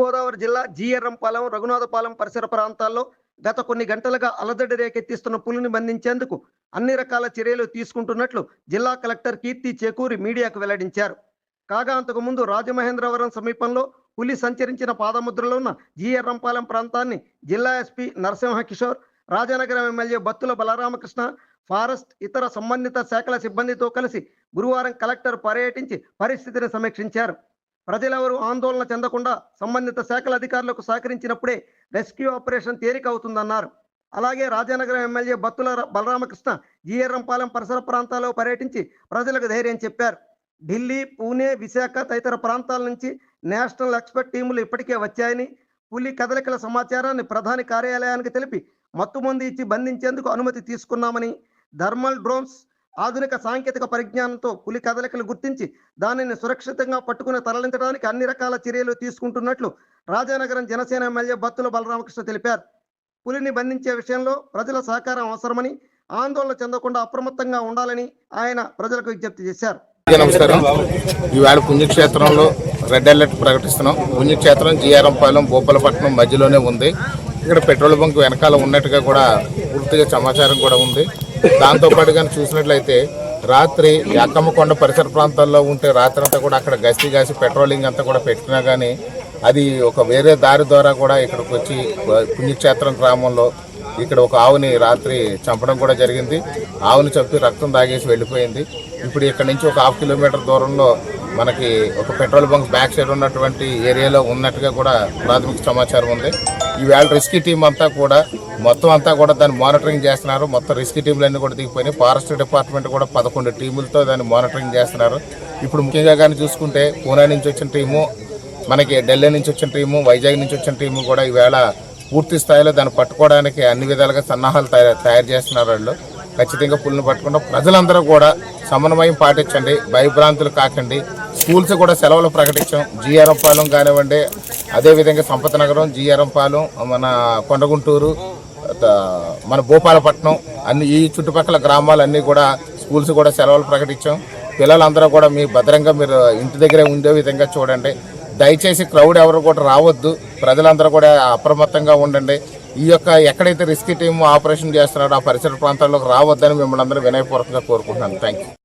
గోదావరి జిల్లా జీఎర్రంపాలెం రఘునాథపాలెం పరిసర ప్రాంతాల్లో గత కొన్ని గంటలుగా అలదడి రేకెత్తిస్తున్న పులిని బంధించేందుకు అన్ని రకాల చర్యలు తీసుకుంటున్నట్లు జిల్లా కలెక్టర్ కీర్తి చేకూరి మీడియాకు వెల్లడించారు. కాగా అంతకుముందు రాజమహేంద్రవరం సమీపంలో పులి సంచరించిన పాదముద్రలో ఉన్న జీఎర్రంపాలెం ప్రాంతాన్ని జిల్లా SP Narasimha Kishore Rajanagaram MLA Battula Balaramakrishna forest ఇతర సంబంధిత శాఖల సిబ్బందితో కలిసి గురువారం కలెక్టర్ పర్యటించి పరిస్థితిని సమీక్షించారు. ప్రజలెవరూ ఆందోళన చెందకుండా సంబంధిత శాఖల అధికారులకు సహకరించినప్పుడే రెస్క్యూ ఆపరేషన్ తేలిక అవుతుందన్నారు అలాగే రాజానగరం ఎమ్మెల్యే బత్తుల బలరామకృష్ణ జీఎర్రంపాలెం పరిసర ప్రాంతాల్లో పర్యటించి ప్రజలకు ధైర్యం చెప్పారు. ఢిల్లీ పూణే విశాఖ తదితర ప్రాంతాల నుంచి నేషనల్ ఎక్స్పర్ట్ టీములు ఇప్పటికే వచ్చాయని పులి కదలికల సమాచారాన్ని ప్రధాని కార్యాలయానికి తెలిపి మత్తుమంది ఇచ్చి బంధించేందుకు అనుమతి తీసుకున్నామని థర్మల్ డ్రోన్స్ ఆధునిక సాంకేతిక పరిజ్ఞానంతో పులి కదలికలు గుర్తించి దానిని సురక్షితంగా పట్టుకుని తరలించడానికి అన్ని రకాల చర్యలు తీసుకుంటున్నట్లు రాజానగరం జనసేన ఎమ్మెల్యే బత్తుల బలరామకృష్ణ తెలిపారు. పులిని బంధించే విషయంలో ప్రజల సహకారం అవసరమని ఆందోళన చెందకుండా అప్రమత్తంగా ఉండాలని ఆయన ప్రజలకు విజ్ఞప్తి చేశారు. నమస్కారం. ఈవేళ పుణ్యక్షేత్రంలో రెడ్ అలర్ట్ ప్రకటిస్తున్నాం. పుణ్యక్షేత్రం జిఆర్ఎంపాలెం భూపాలపట్నం మధ్యలోనే ఉంది. ఇక్కడ పెట్రోల్ బంక్ వెనకాల ఉన్నట్టుగా కూడా పూర్తిగా సమాచారం కూడా ఉంది. దాంతోపాటు కానీ చూసినట్లయితే రాత్రి యాకమ్మకొండ పరిసర ప్రాంతాల్లో ఉంటే రాత్రి అంతా కూడా అక్కడ గస్తీ కాసి పెట్రోలింగ్ అంతా కూడా పెట్టినా కానీ అది ఒక వేరే దారి ద్వారా కూడా ఇక్కడికి వచ్చి పుణ్యక్షేత్రం గ్రామంలో ఇక్కడ ఒక ఆవుని రాత్రి చంపడం కూడా జరిగింది. ఆవుని చంపి రక్తం తాగేసి వెళ్ళిపోయింది. ఇప్పుడు ఇక్కడ నుంచి ఒక హాఫ్ కిలోమీటర్ దూరంలో మనకి ఒక పెట్రోల్ బంక్ బ్యాక్ సైడ్ ఉన్నటువంటి ఏరియాలో ఉన్నట్టుగా కూడా ప్రాథమిక సమాచారం ఉంది. ఈవేళ రిస్క్ టీం అంతా కూడా మొత్తం అంతా కూడా దాన్ని మానిటరింగ్ చేస్తున్నారు. మొత్తం రెస్క్యూ టీంలన్నీ కూడా దిగిపోయినాయి. ఫారెస్ట్ డిపార్ట్మెంట్ కూడా పదకొండు టీములతో దాన్ని మానిటరింగ్ చేస్తున్నారు. ఇప్పుడు ముఖ్యంగా కానీ చూసుకుంటే పూణే నుంచి వచ్చిన టీము మనకి ఢిల్లీ నుంచి వచ్చిన టీము వైజాగ్ నుంచి వచ్చిన టీము కూడా ఈవేళ పూర్తి స్థాయిలో దాన్ని పట్టుకోవడానికి అన్ని విధాలుగా సన్నాహాలు తయారు తయారు చేస్తున్నారు వాళ్ళు. ఖచ్చితంగా పుల్ని పట్టుకుంటాం. ప్రజలందరూ కూడా సమన్వయం పాటించండి. భయభ్రాంతులు కాకండి. స్కూల్స్ కూడా సెలవులు ప్రకటించాం. జిఆర్ఎం పాలెం కానివ్వండి అదేవిధంగా సంపత నగరం జిఆర్ఎం పాలెం మన కొండగుంటూరు మన భూపాలపట్నం అన్ని ఈ చుట్టుపక్కల గ్రామాలన్నీ కూడా స్కూల్స్ కూడా సెలవులు ప్రకటించాం. పిల్లలందరూ కూడా మీ భద్రంగా మీరు ఇంటి దగ్గరే ఉండే విధంగా చూడండి. దయచేసి క్రౌడ్ ఎవరు కూడా రావద్దు. ప్రజలందరూ కూడా అప్రమత్తంగా ఉండండి. ఈ యొక్క ఎక్కడైతే రిస్క్ టీమ్ ఆపరేషన్ చేస్తున్నారో ఆ పరిసర ప్రాంతాల్లోకి రావద్దని మిమ్మల్ని అందరూ వినయపూర్వకంగా కోరుకుంటున్నాను. Thank you